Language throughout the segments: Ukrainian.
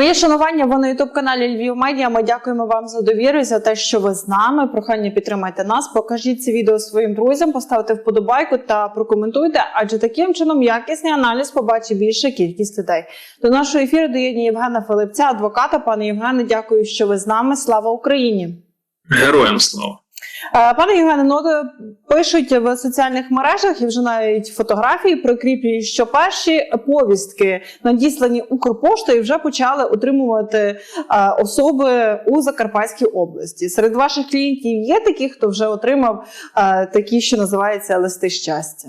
Моє шанування ви на ютуб каналі Львів Медіа. Ми дякуємо вам за довіру і за те, що ви з нами. Прохання підтримайте нас. Покажіть це відео своїм друзям, поставте вподобайку та прокоментуйте. Адже таким чином якісний аналіз побачить більша кількість людей. До нашого ефіру доєднує Євгена Филипця, адвоката. Пане Євгене, дякую, що ви з нами. Слава Україні! Героям слава. Е, Пане Євгене, ну е, пишуть в соціальних мережах і вже навіть фотографії прикріплюють, що перші повістки надіслані Укрпоштою вже почали отримувати е, особи у Закарпатській області. Серед ваших клієнтів є такі, хто вже отримав такі, що називаються листи щастя.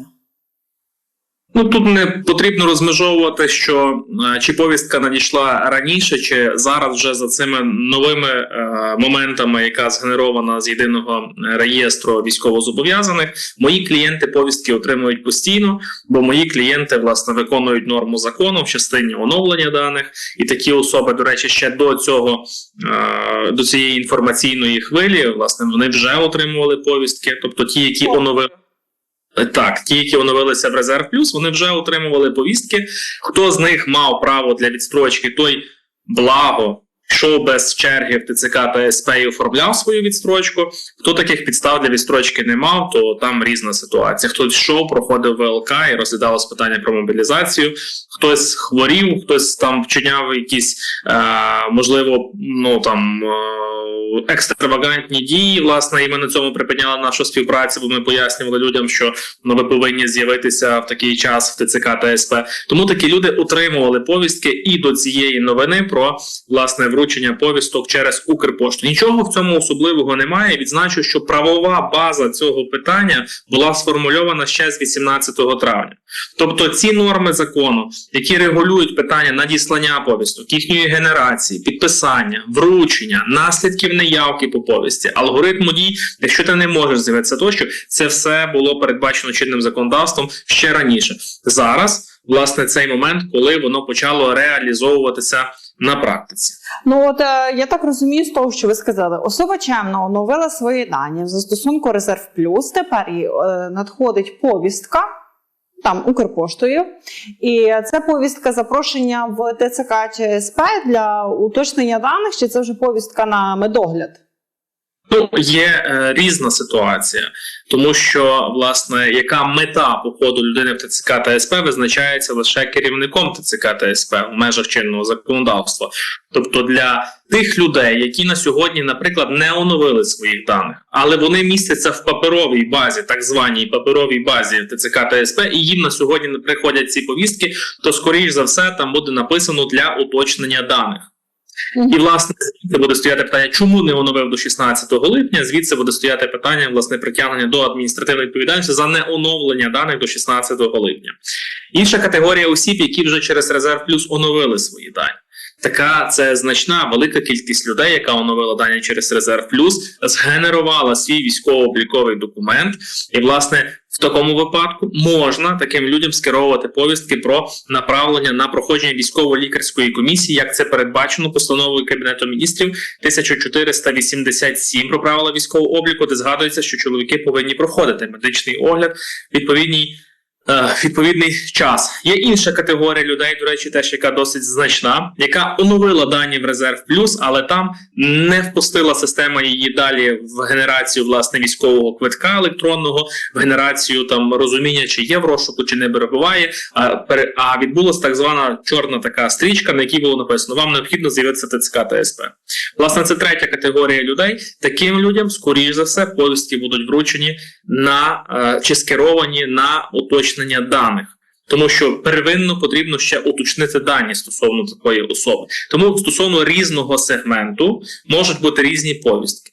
Ну тут не потрібно розмежовувати, що е, чи повістка надійшла раніше, чи зараз вже за цими новими е, моментами, яка згенерована з єдиного реєстру військовозобов'язаних. Мої клієнти повістки отримують постійно, бо мої клієнти власне виконують норму закону в частині оновлення даних, і такі особи, до речі, ще до цього е, до цієї інформаційної хвилі, власне, вони вже отримували повістки, тобто ті, які оновили. Так, ті, які оновилися в резерв плюс, вони вже отримували повістки. Хто з них мав право для відстрочки, той благо йшов без черги в ТЦК та СП і оформляв свою відстрочку. Хто таких підстав для відстрочки не мав, то там різна ситуація. Хтось йшов, проходив ВЛК і розглядалось питання про мобілізацію. Хтось хворів, хтось там вчиняв якісь е, можливо, ну там. Е, Екстравагантні дії, власне, і ми на цьому припиняли нашу співпрацю, бо ми пояснювали людям, що ну, ви повинні з'явитися в такий час в ТЦК та СП. Тому такі люди отримували повістки і до цієї новини про власне вручення повісток через Укрпошту. Нічого в цьому особливого немає. Відзначу, що правова база цього питання була сформульована ще з 18 травня. Тобто ці норми закону, які регулюють питання надіслання повісток, їхньої генерації, підписання, вручення, наслідків неявки по повісті, алгоритму дій, якщо ти не можеш з'явитися тощо, це все було передбачено чинним законодавством ще раніше. Зараз, власне, цей момент, коли воно почало реалізовуватися на практиці. Ну от е, я так розумію з того, що ви сказали, особа чемно оновила свої дані в застосунку Резерв Плюс. Тепер їй е, надходить повістка. Там Укрпоштою, і це повістка запрошення в ТЦК СП для уточнення даних, чи це вже повістка на медогляд? Ну, є е, різна ситуація, тому що власне яка мета походу людини в ТЦК та СП визначається лише керівником ТЦК та СП в межах чинного законодавства. Тобто для тих людей, які на сьогодні, наприклад, не оновили своїх даних, але вони містяться в паперовій базі, так званій паперовій базі ТЦК та СП, і їм на сьогодні не приходять ці повістки, то скоріш за все там буде написано для уточнення даних. І власне звідси буде стояти питання, чому не оновив до 16 липня. Звідси буде стояти питання власне притягнення до адміністративної відповідальності за неоновлення даних до 16 липня. Інша категорія осіб, які вже через резерв плюс оновили свої дані. Така це значна велика кількість людей, яка оновила дані через резерв плюс, згенерувала свій військово-обліковий документ, і власне в такому випадку можна таким людям скеровувати повістки про направлення на проходження військово-лікарської комісії, як це передбачено постановою кабінету міністрів 1487 про правила військового обліку, де згадується, що чоловіки повинні проходити медичний огляд відповідній. Е, Відповідний час є інша категорія людей, до речі, теж яка досить значна, яка оновила дані в резерв плюс, але там не впустила система її далі в генерацію власне військового квитка електронного, в генерацію там розуміння, чи є в розшуку, чи не перебуває. А відбулася так звана чорна така стрічка, на якій було написано: вам необхідно з'явитися ТЦК та СП. Власне, це третя категорія людей. Таким людям, скоріш за все, повістки будуть вручені на е, чи скеровані на уточнення даних. Тому що первинно потрібно ще уточнити дані стосовно такої особи. Тому стосовно різного сегменту можуть бути різні повістки.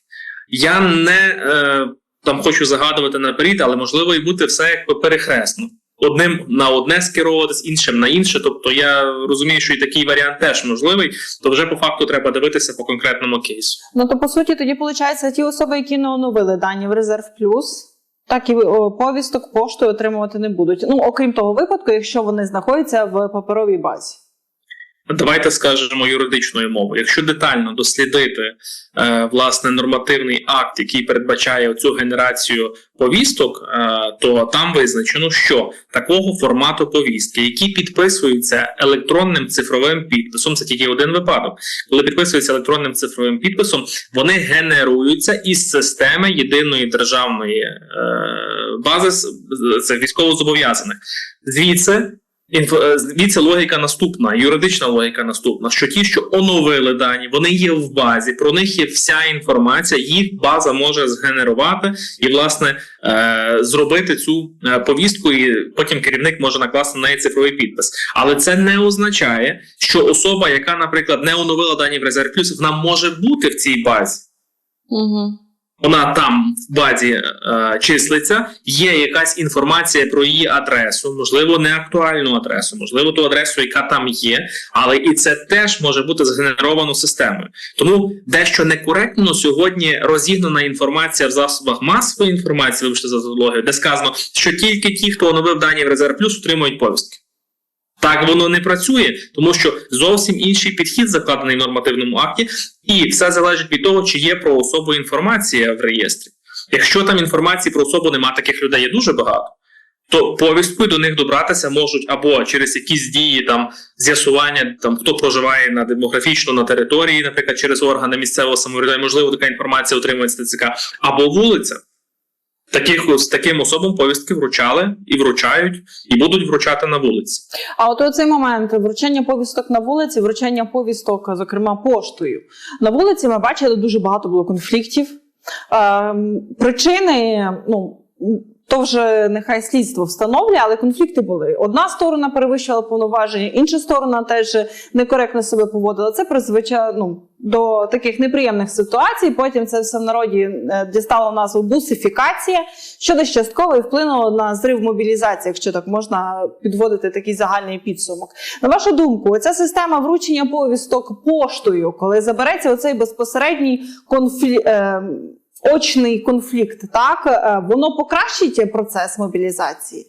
Я не е, там хочу загадувати наперед, але можливо і бути все якби перехресно. Одним на одне скеровуватись, іншим на інше. Тобто я розумію, що і такий варіант теж можливий, то вже по факту треба дивитися по конкретному кейсу. Ну то по суті, тоді виходить, ті особи, які не оновили дані в Резерв Плюс, так і повісток поштою отримувати не будуть. Ну окрім того випадку, якщо вони знаходяться в паперовій базі. Давайте скажемо юридичною мовою. Якщо детально дослідити е, власне нормативний акт, який передбачає цю генерацію повісток, е, то там визначено, що такого формату повістки, які підписуються електронним цифровим підписом, це тільки один випадок. Коли підписуються електронним цифровим підписом, вони генеруються із системи єдиної державної е, бази це військовозобов'язаних. Звідси звідси логіка наступна, юридична логіка наступна: що ті, що оновили дані, вони є в базі, про них є вся інформація, їх база може згенерувати і, власне, е, зробити цю е, повістку, і потім керівник може накласти на неї цифровий підпис. Але це не означає, що особа, яка, наприклад, не оновила дані в резерв плюс, вона може бути в цій базі. Угу. Вона там в базі е, числиться, є якась інформація про її адресу, можливо, не актуальну адресу, можливо, ту адресу, яка там є, але і це теж може бути згенеровано системою. Тому дещо некоректно сьогодні розігнана інформація в засобах масової інформації, вибачте за зоологію, де сказано, що тільки ті, хто оновив дані в резерв плюс, отримують повістки. Так воно не працює, тому що зовсім інший підхід закладений в нормативному акті, і все залежить від того, чи є про особу інформація в реєстрі. Якщо там інформації про особу немає, таких людей є дуже багато, то повісткою до них добратися можуть або через якісь дії там з'ясування, там хто проживає на демографічно на території, наприклад, через органи місцевого самоврядування, можливо, така інформація отримується ТЦК, або вулиця. Таких з таким особам повістки вручали і вручають, і будуть вручати на вулиці. А от цей момент вручення повісток на вулиці, вручення повісток, зокрема, поштою. На вулиці ми бачили дуже багато було конфліктів. Ем, причини, ну. То вже нехай слідство встановлює, але конфлікти були. Одна сторона перевищувала повноваження, інша сторона теж некоректно себе поводила. Це призвичай ну, до таких неприємних ситуацій. Потім це все в народі е, дістало назву бусифікація, що десь частково і вплинуло на зрив мобілізації, якщо так можна підводити такий загальний підсумок. На вашу думку, оця система вручення повісток поштою, коли забереться оцей безпосередній конфлікт. Е, очний конфлікт, так е, воно покращить процес мобілізації.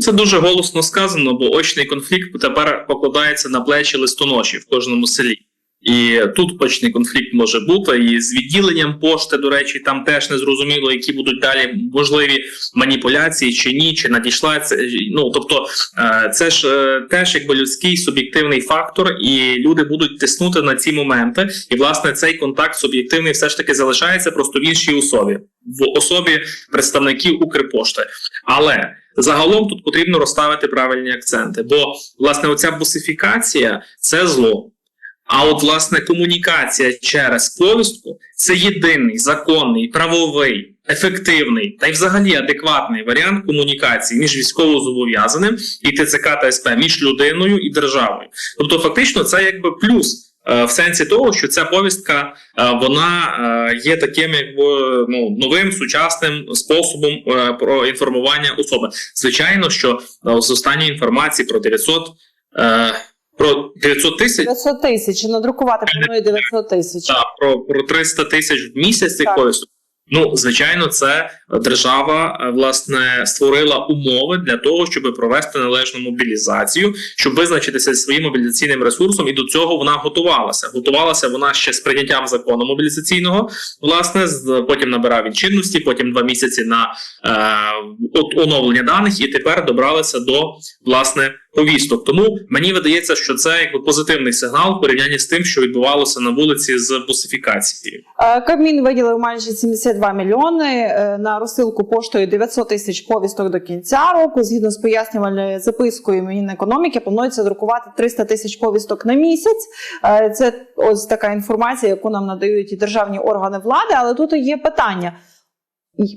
Це дуже голосно сказано, бо очний конфлікт тепер покладається на плечі листоноші в кожному селі. І тут очний конфлікт може бути, і з відділенням пошти, до речі, там теж не зрозуміло, які будуть далі можливі маніпуляції чи ні, чи надійшла це. Ну тобто, е, це ж е, теж якби людський суб'єктивний фактор, і люди будуть тиснути на ці моменти. І власне цей контакт суб'єктивний все ж таки залишається просто в іншій особі, в особі представників Укрпошти. Але загалом тут потрібно розставити правильні акценти, бо власне оця бусифікація це зло. А от власне комунікація через повістку це єдиний законний, правовий, ефективний та й взагалі адекватний варіант комунікації між військовозобов'язаним і ТЦК та СП, між людиною і державою. Тобто, фактично, це якби плюс. е, В сенсі того, що ця повістка е, вона е, є таким, якби ну новим сучасним способом про інформування особи. Звичайно, що з останньої інформації про 900 е, про 900 тисяч 900 тисяч надрукувати планує 900 тисяч. Так, про, про 300 тисяч в місяць повісток. Ну, звичайно, це держава е, власне створила умови для того, щоб провести належну мобілізацію, щоб визначитися своїм мобілізаційним ресурсом, і до цього вона готувалася. Готувалася вона ще з прийняттям закону мобілізаційного, власне, потім набирав він чинності, потім два місяці на е, оновлення даних, і тепер добралися до власне повісток. Тому мені видається, що це якби позитивний сигнал в порівнянні з тим, що відбувалося на вулиці з бусифікацією. Е, Кабмін виділив майже 72 мільйони е, на розсилку поштою 900 тисяч повісток до кінця року. Згідно з пояснювальною запискою Мінекономіки, планується друкувати 300 тисяч повісток на місяць. Е, Це ось така інформація, яку нам надають і державні органи влади. Але тут є питання.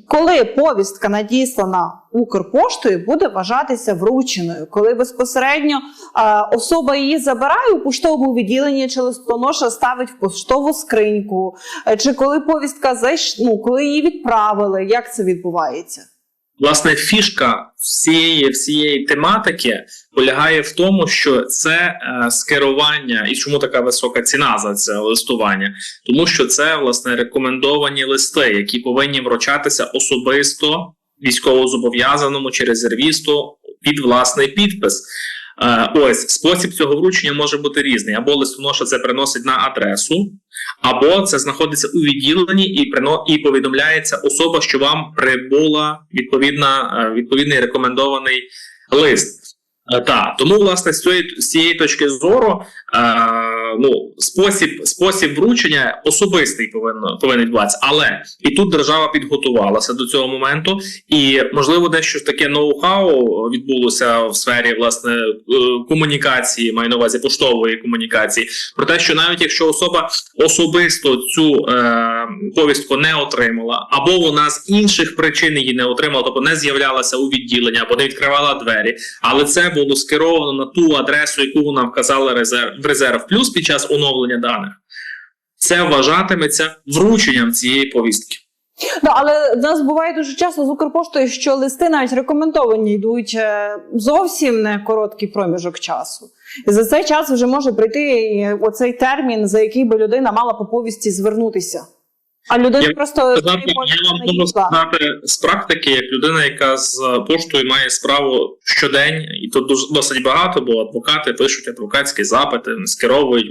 Коли повістка надіслана Укрпоштою, буде вважатися врученою, коли безпосередньо особа її забирає у поштовому відділенні, чи листоноша ставить в поштову скриньку, е, чи коли повістка зайш... ну, коли її відправили, як це відбувається? Власне, фішка всієї всієї тематики полягає в тому, що це е, скерування, і чому така висока ціна за це листування? Тому що це власне рекомендовані листи, які повинні вручатися особисто військовозобов'язаному чи резервісту під власний підпис. Е, ось спосіб цього вручення може бути різний. Або листоноша це приносить на адресу, або це знаходиться у відділенні і прино і повідомляється особа, що вам прибула відповідна е, відповідний рекомендований лист. Е, Так, тому власне з цієї з цієї точки зору, ну спосіб спосіб вручення особистий повинен повинен відбуватися. Але і тут держава підготувалася до цього моменту, і можливо, дещо таке ноу-хау відбулося в сфері власне е, комунікації, маю на увазі поштової комунікації. Про те, що навіть якщо особа особисто цю е, повістку не отримала, або вона з інших причин її не отримала, тобто не з'являлася у відділенні, або не відкривала двері, але це було скеровано на ту адресу, яку вона вказала резерв в резерв плюс під час оновлення даних. Це вважатиметься врученням цієї повістки. Ну, але в нас буває дуже часто з Укрпоштою, що листи навіть рекомендовані йдуть е, зовсім не короткий проміжок часу. І за цей час вже може прийти оцей термін, за який би людина мала по повісті звернутися. А людина Я просто Сказати, я вам можу сказати з практики, як людина, яка з поштою має справу щодень, і тут дуже досить багато, бо адвокати пишуть адвокатські запити, скеровують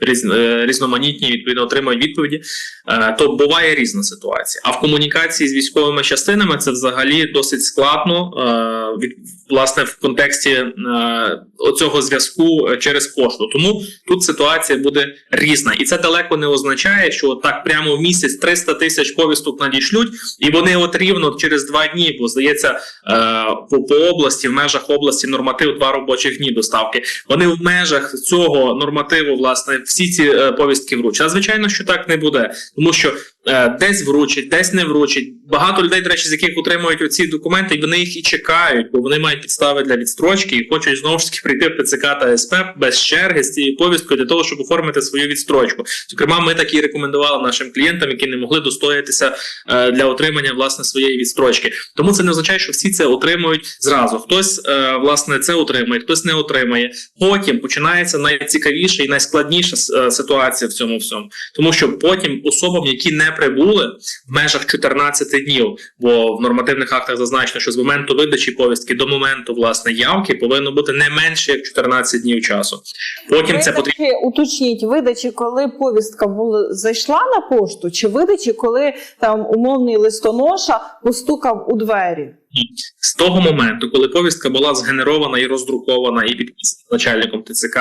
різ, е, різноманітні, відповідно отримують відповіді. Е, То буває різна ситуація. А в комунікації з військовими частинами це взагалі досить складно, е, від власне в контексті е, оцього зв'язку е, через пошту. Тому тут ситуація буде різна, і це далеко не означає, що так прямо в місяць 300 тисяч повісток надішлють, і вони от рівно через два дні, бо здається, е, по, по області, в межах області норматив два робочих дні доставки. Вони в межах цього нормативу, власне, всі ці е, повістки вручать. А звичайно, що так не буде, тому що десь вручать, десь не вручать. Багато людей, до речі, з яких отримують оці документи, вони їх і чекають, бо вони мають підстави для відстрочки і хочуть знову ж таки прийти в ТЦК та СП без черги з цією повісткою для того, щоб оформити свою відстрочку. Зокрема, ми так і рекомендували нашим клієнтам, які не могли достоятися е, для отримання власне своєї відстрочки. Тому це не означає, що всі це отримують зразу. Хтось е, власне це отримує, хтось не отримає. Потім починається найцікавіша і найскладніша е, ситуація в цьому всьому, тому що потім особам, які не прибули в межах 14 днів, бо в нормативних актах зазначено, що з моменту видачі повістки до моменту власне явки повинно бути не менше як 14 днів часу. Потім це потрібно. Уточніть, видачі, коли повістка була зайшла на пошту, чи видачі, коли там умовний листоноша постукав у двері? З того моменту, коли повістка була згенерована і роздрукована і підписана начальником ТЦК,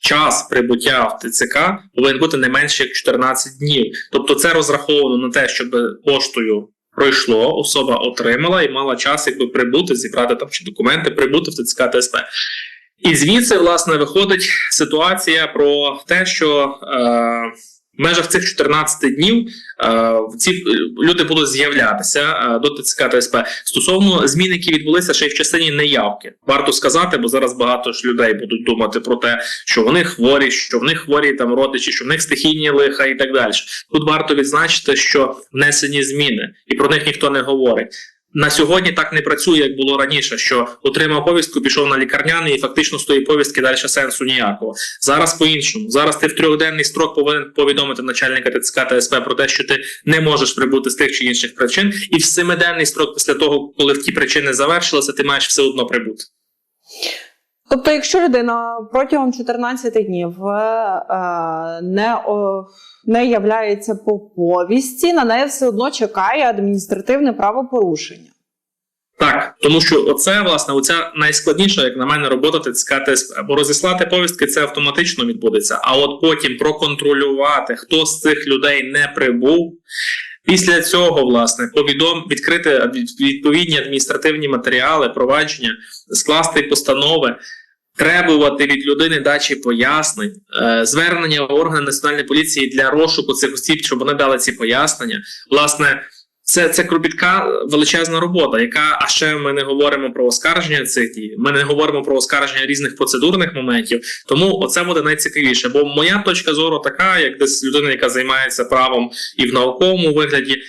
час прибуття в ТЦК повинен бути не менше як 14 днів. Тобто, це розраховано на те, щоб поштою пройшло, особа отримала і мала час, якби прибути, зібрати там чи документи, прибути в ТЦК ТСП. І звідси, власне, виходить ситуація про те, що е, в межах цих 14 днів е, ці е, люди будуть з'являтися е, до ТЦК та. Стосовно змін, які відбулися ще й в частині неявки, варто сказати, бо зараз багато ж людей будуть думати про те, що вони хворі, що в них хворі там родичі, що в них стихійні лиха і так далі. Тут варто відзначити, що внесені зміни, і про них ніхто не говорить. На сьогодні так не працює, як було раніше, що отримав повістку, пішов на лікарняний і фактично з тої повістки далі сенсу ніякого. Зараз по-іншому. Зараз ти в трьохденний строк повинен повідомити начальника ТЦК та СП про те, що ти не можеш прибути з тих чи інших причин, і в семиденний строк після того, коли ті причини завершилися, ти маєш все одно прибути. Тобто, якщо людина протягом 14 днів е, е, не, не являється по повісті, на неї все одно чекає адміністративне правопорушення. Так, тому що оце власне оця найскладніша, як на мене, робота ТЦК ТСП. Бо розіслати повістки це автоматично відбудеться. А от потім проконтролювати, хто з цих людей не прибув. Після цього, власне, повідом відкрити відповідні адміністративні матеріали, провадження, скласти постанови, требувати від людини дачі пояснень, е, звернення органів національної поліції для розшуку цих осіб, щоб вони дали ці пояснення. Власне, це, це кропітка величезна робота, яка а ще ми не говоримо про оскарження цих дій. Ми не говоримо про оскарження різних процедурних моментів. Тому оце буде найцікавіше. Бо моя точка зору така, як десь людина, яка займається правом і в науковому вигляді.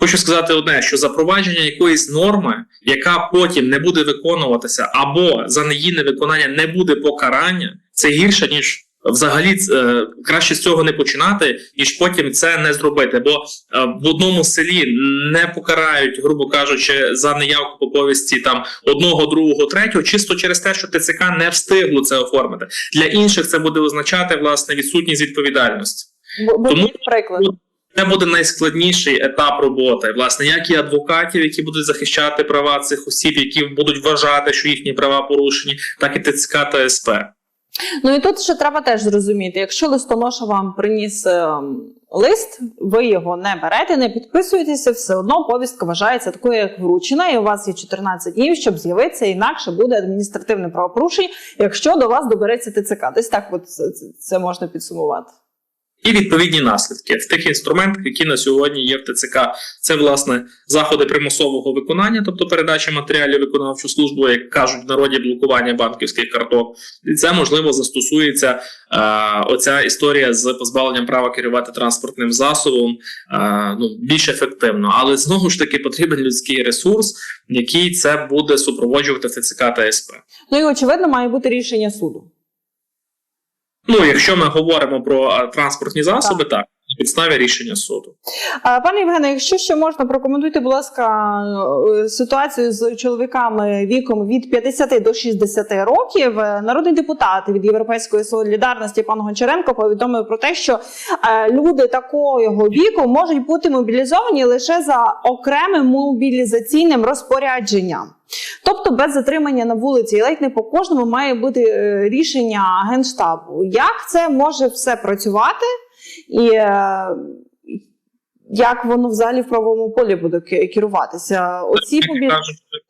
Хочу сказати одне: що запровадження якоїсь норми, яка потім не буде виконуватися, або за її невиконання не буде покарання, це гірше ніж Взагалі е, краще з цього не починати, ніж потім це не зробити. Бо е, в одному селі не покарають, грубо кажучи, за неявку по повісті там одного, другого, третього, чисто через те, що ТЦК не встигло це оформити. Для інших це буде означати власне відсутність відповідальності. Бо Тому- приклад. Це буде найскладніший етап роботи. Власне, як і адвокатів, які будуть захищати права цих осіб, які будуть вважати, що їхні права порушені, так і ТЦК та СП. Ну і тут ще треба теж зрозуміти, якщо листоноша вам приніс ем, лист, ви його не берете, не підписуєтеся, все одно повістка вважається такою, як вручена, і у вас є 14 днів, щоб з'явитися, інакше буде адміністративне правопорушення, якщо до вас добереться ТЦК. Десь так от це, можна підсумувати. І відповідні наслідки в тих інструментах, які на сьогодні є в ТЦК. Це власне заходи примусового виконання, тобто передача матеріалів виконавчу службу, як кажуть в народі блокування банківських карток. І це можливо застосується е, оця історія з позбавленням права керувати транспортним засобом е, ну, більш ефективно. Але знову ж таки потрібен людський ресурс, який це буде супроводжувати ТЦК та СП. Ну і очевидно, має бути рішення суду. Ну, якщо ми говоримо про е, транспортні засоби, так, на підставі рішення суду. Пане Євгене, якщо ще можна, прокоментуйте, будь ласка, е, ситуацію з чоловіками віком від 50 до 60 років. Е, Народний депутат від Європейської солідарності пан Гончаренко повідомив про те, що е, люди такого віку можуть бути мобілізовані лише за окремим мобілізаційним розпорядженням. Тобто без затримання на вулиці, і ледь не по кожному має бути рішення генштабу. Як це може все працювати? І е, як воно взагалі в правовому полі буде керуватися? Оці побі...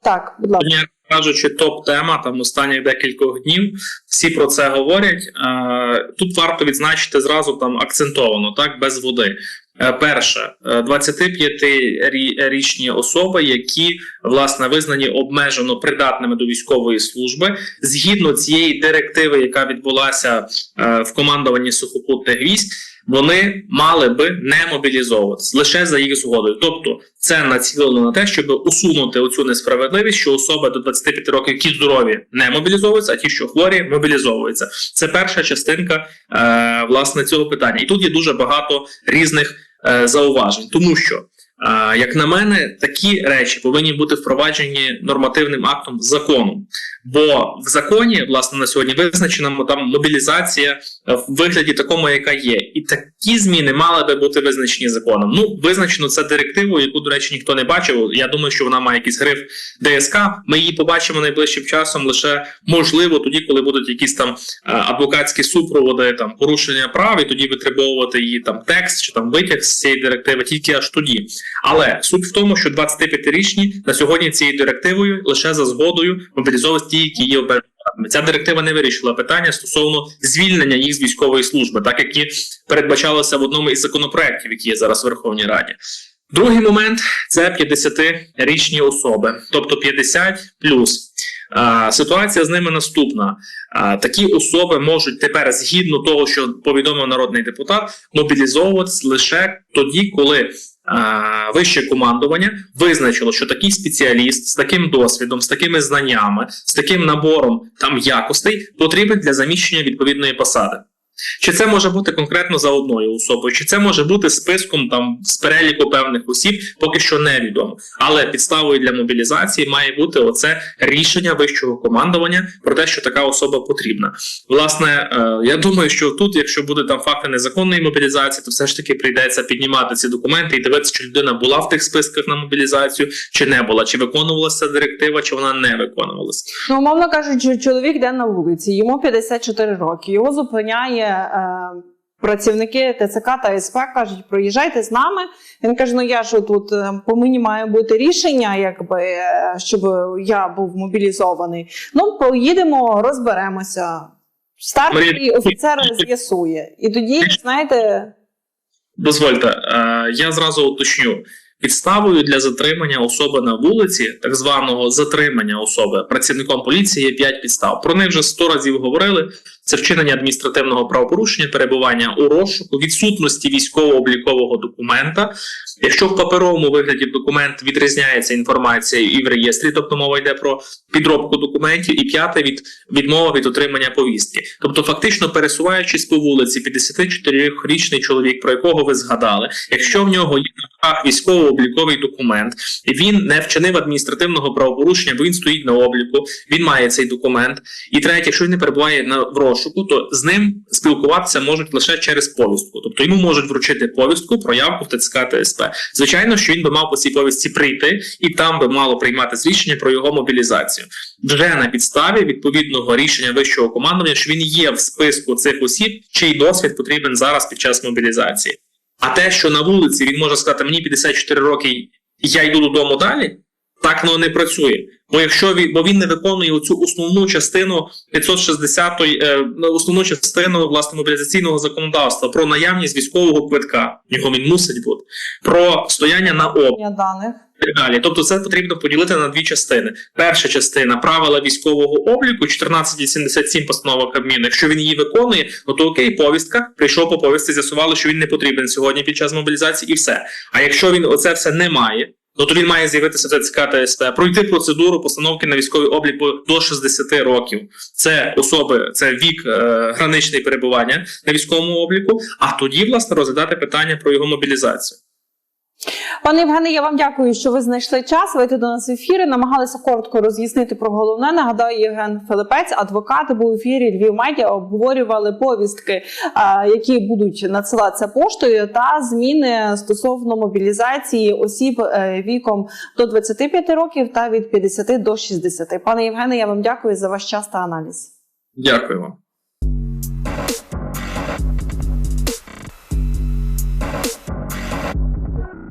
Так, будь ласка. Кажучи, топ-тема там останніх декількох днів. Всі про це говорять. Е, Тут варто відзначити зразу там акцентовано, так без води. Е, Перше, 25-річні особи, які власне визнані обмежено придатними до військової служби, згідно цієї директиви, яка відбулася в командуванні сухопутних військ, вони мали би не мобілізовуватися лише за їх згодою. Тобто, це націлено на те, щоб усунути оцю несправедливість, що особи до 25 років, які здорові, не мобілізовуються, а ті, що хворі, мобілізовуються. Це перша частинка е, власне цього питання. І тут є дуже багато різних е, зауважень, тому що. Як на мене, такі речі повинні бути впроваджені нормативним актом законом. Бо в законі, власне, на сьогодні визначена там мобілізація е, в вигляді такому, яка є, і такі зміни мали би бути визначені законом. Ну, визначено це директивою, яку, до речі, ніхто не бачив. Я думаю, що вона має якийсь гриф ДСК. Ми її побачимо найближчим часом лише можливо тоді, коли будуть якісь там е, адвокатські супроводи, там порушення прав, і тоді витребовувати її там текст чи там витяг з цієї директиви, тільки аж тоді. Але суть в тому, що 25-річні на сьогодні цією директивою лише за згодою мобілізовують ті, які є обмеженими. Ця директива не вирішила питання стосовно звільнення їх з військової служби, так як і передбачалося в одному із законопроєктів, які є зараз в Верховній Раді. Другий момент це 50-річні особи, тобто 50 плюс. Ситуація з ними наступна. Такі особи можуть тепер, згідно того, що повідомив народний депутат, мобілізовуватися лише тоді, коли вище командування визначило, що такий спеціаліст з таким досвідом, з такими знаннями, з таким набором там якостей потрібен для заміщення відповідної посади. Чи це може бути конкретно за одною особою, чи це може бути списком там з переліку певних осіб, поки що невідомо. Але підставою для мобілізації має бути оце рішення вищого командування про те, що така особа потрібна. Власне, е, я думаю, що тут, якщо буде там факти незаконної мобілізації, то все ж таки прийдеться піднімати ці документи і дивитися, чи людина була в тих списках на мобілізацію, чи не була, чи виконувалася директива, чи вона не виконувалася. Ну, умовно кажучи, чоловік йде на вулиці, йому 54 роки, його зупиняє працівники ТЦК та СП, кажуть, проїжджайте з нами. Він каже: ну я ж тут е, по мені має бути рішення, якби е, щоб я був мобілізований. Ну, поїдемо, розберемося. Старший офіцер з'ясує. І тоді, знаєте, Дозвольте, е, я зразу уточню. Підставою для затримання особи на вулиці, так званого затримання особи працівником поліції є 5 підстав. Про них вже 100 разів говорили. Це вчинення адміністративного правопорушення, перебування у розшуку, відсутності військово-облікового документа. Якщо в паперовому вигляді документ відрізняється інформацією і в реєстрі, тобто мова йде про підробку документів, і п'яте від відмова від отримання повістки. Тобто, фактично пересуваючись по вулиці, 54-річний чоловік, про якого ви згадали, якщо в нього є на військово-обліковий документ, він не вчинив адміністративного правопорушення, бо він стоїть на обліку, він має цей документ. І третє, якщо він не перебуває на в розшуку, то з ним спілкуватися можуть лише через повістку. Тобто йому можуть вручити повістку про явку в ТЦК та СП. Звичайно, що він би мав по цій повістці прийти, і там би мало прийматися рішення про його мобілізацію. Вже на підставі відповідного рішення вищого командування, що він є в списку цих осіб, чий досвід потрібен зараз під час мобілізації. А те, що на вулиці він може сказати, мені 54 роки, я йду додому далі, так воно не працює. Бо якщо він, бо він не виконує оцю основну частину 560-ї, е, ну, основну частину власне мобілізаційного законодавства про наявність військового квитка, його він мусить бути, про стояння на обліку даних. Так далі. Тобто це потрібно поділити на дві частини. Перша частина правила військового обліку 1487 постанова Кабміну. Якщо він її виконує, ну то окей, повістка прийшов по повістці, з'ясували, що він не потрібен сьогодні під час мобілізації, і все. А якщо він оце все не має. Ну, то він має з'явитися в ТЦК та пройти процедуру постановки на військовий облік до 60 років. Це особи, це вік е, граничний перебування на військовому обліку. А тоді, власне, розглядати питання про його мобілізацію. Пане Євгене, я вам дякую, що ви знайшли час вийти до нас в ефіри. Намагалися коротко роз'яснити про головне. Нагадаю, Євген Филипець, адвокат, був в ефірі Львів Медіа. Обговорювали повістки, які будуть надсилатися поштою, та зміни стосовно мобілізації осіб е, віком до 25 років та від 50 до 60. Пане Євгене, я вам дякую за ваш час та аналіз. Дякую вам.